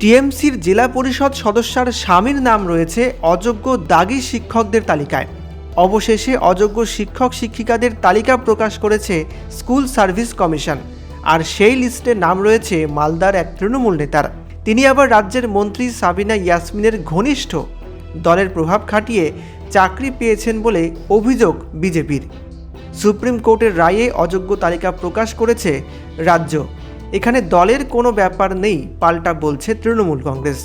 টিএমসির জেলা পরিষদ সদস্যার স্বামীর নাম রয়েছে অযোগ্য দাগি শিক্ষকদের তালিকায়। অবশেষে অযোগ্য শিক্ষক শিক্ষিকাদের তালিকা প্রকাশ করেছে স্কুল সার্ভিস কমিশন। আর সেই লিস্টে নাম রয়েছে মালদার এক তৃণমূল নেতার। তিনি আবার রাজ্যের মন্ত্রী সাবিনা ইয়াসমিনের ঘনিষ্ঠ। দলের প্রভাব খাটিয়ে চাকরি পেয়েছেন বলে অভিযোগ বিজেপির। সুপ্রিম কোর্টের রায়ে অযোগ্য তালিকা প্রকাশ করেছে রাজ্য। এখানে দলের কোনো ব্যাপার নেই, পাল্টা বলছে তৃণমূল কংগ্রেস।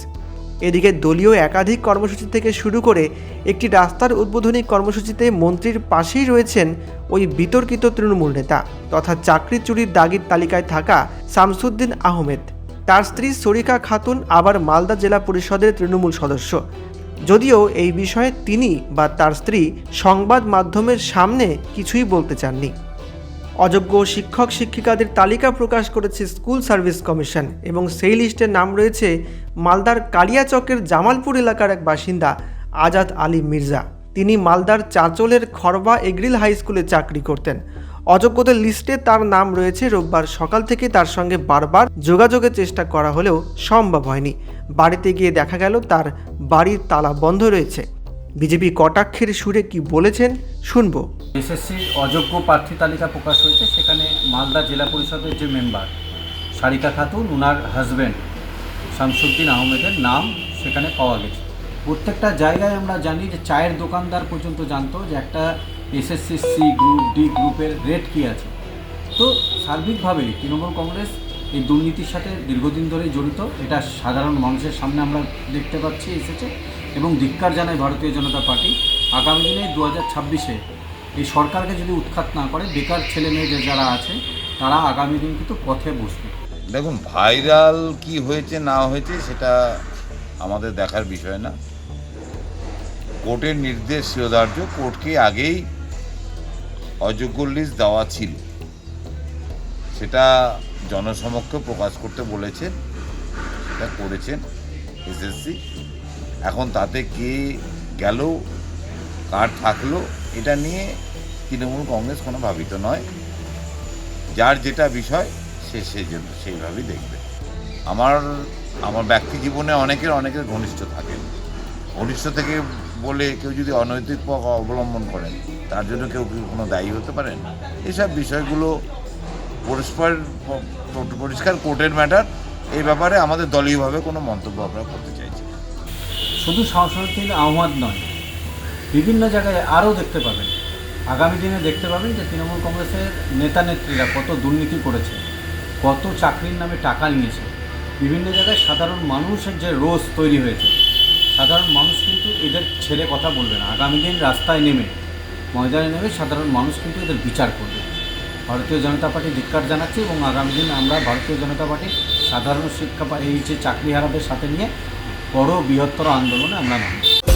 এদিকে দলীয় একাধিক কর্মসূচি থেকে শুরু করে একটি রাস্তার উদ্বোধনী কর্মসূচিতে মন্ত্রীর পাশেই রয়েছেন ওই বিতর্কিত তৃণমূল নেতা তথা চাকরি চুরির দাগির তালিকায় থাকা শামসুদ্দিন আহমেদ। তার স্ত্রী সরিকা খাতুন আবার মালদা জেলা পরিষদের তৃণমূল সদস্য। যদিও এই বিষয়ে তিনি বা তার স্ত্রী সংবাদ মাধ্যমের সামনে কিছুই বলতে চাননি। অযোগ্য শিক্ষক শিক্ষিকাদের তালিকা প্রকাশ করেছে স্কুল সার্ভিস কমিশন এবং সেই লিস্টের নাম রয়েছে মালদার কালিয়াচকের জামালপুর এলাকার এক বাসিন্দা, আজাদ আলী মির্জা। তিনি মালদার চাঁচলের খরবা এগ্রিল হাই স্কুলে চাকরি করতেন। অযোগ্যদের লিস্টে তার নাম রয়েছে রোববার সকাল থেকে তার সঙ্গে বারবার যোগাযোগের চেষ্টা করা হলেও সম্ভব হয়নি। বাড়িতে গিয়ে দেখা গেল তার বাড়ির তালা বন্ধ রয়েছে। বিজেপি কটাক্ষের সুরে কি বলেছেন, শুনব। এসএসসির অযোগ্য প্রার্থী তালিকা প্রকাশ হয়েছে, সেখানে মালদা জেলা পরিষদের যে মেম্বার, সারিকা খাতুন ওনার হাজব্যান্ড শামসুদ্দিন আহমেদের নাম সেখানে পাওয়া গেছে। প্রত্যেকটা জায়গায় আমরা জানি যে চায়ের দোকানদার পর্যন্ত জানতো যে একটা এসএসসি সি গ্রুপ, ডি গ্রুপের রেট কী আছে। তো সার্বিকভাবে তৃণমূল কংগ্রেস এই দুর্নীতির সাথে দীর্ঘদিন ধরেই জড়িত, এটা সাধারণ মানুষের সামনে আমরা দেখতে পাচ্ছি, এসেছে। এবং ধিক্কার জানায় ভারতীয় জনতা পার্টি, আগামী দিনে দু হাজার ছাব্বিশে এই সরকারকে যদি উৎখাত না করে, বেকার ছেলে মেয়েদের যারা আছে, তারা আগামী দিন কিন্তু পথে বসবে। দেখুন, ভাইরাল কি হয়েছে, না হয়েছে, সেটা আমাদের দেখার বিষয় না। কোর্টের নির্দেশ শিরোধার্য কোর্টকে আগেই অযোগ্য লিস্ট দেওয়া ছিল। সেটা জনসমক্ষে প্রকাশ করতে বলেছেন, সেটা করেছেন এসএসসি। এখন তাতে কে গেল, কার থাকল, এটা নিয়ে তৃণমূল কংগ্রেস কোনো ভাবিত নয়। যার যেটা বিষয়, সে সেই জন্য সেইভাবেই দেখবে। আমার আমার ব্যক্তি জীবনে অনেকের অনেকের ঘনিষ্ঠ থাকেন। ঘনিষ্ঠ থেকে বলে কেউ যদি অনৈতিক পথ অবলম্বন করেন, তার জন্য কেউ কি কোনো দায়ী হতে পারেন? এসব বিষয়গুলো পরস্পর পরিষ্কার কোর্টের ম্যাটার। এই ব্যাপারে আমাদের দলীয়ভাবে কোনো মন্তব্য আমরা করতে চাইছি। শুধু শামসুদ্দিন আহমদ নয়, বিভিন্ন জায়গায় আরও দেখতে পাবেন। আগামী দিনে দেখতে পাবেন যে তৃণমূল কংগ্রেসের নেতা নেত্রীরা কত দুর্নীতি করেছে, কত চাকরির নামে টাকা নিয়েছে। বিভিন্ন জায়গায় সাধারণ মানুষের যে রোষ তৈরি হয়েছে, সাধারণ মানুষ কিন্তু এদের ছেড়ে কথা বলবে না। আগামী দিন রাস্তায় নেমে, ময়দানে নেমে সাধারণ মানুষ কিন্তু এদের বিচার করবে। ভারতীয় জনতা পার্টি ধিক্কার জানাচ্ছে এবং আগামী দিন আমরা ভারতীয় জনতা পার্টি সাধারণ শিক্ষা এই যে চাকরিহারাদের সাথে নিয়ে বড় বৃহত্তর আন্দোলনে আমরা নামব।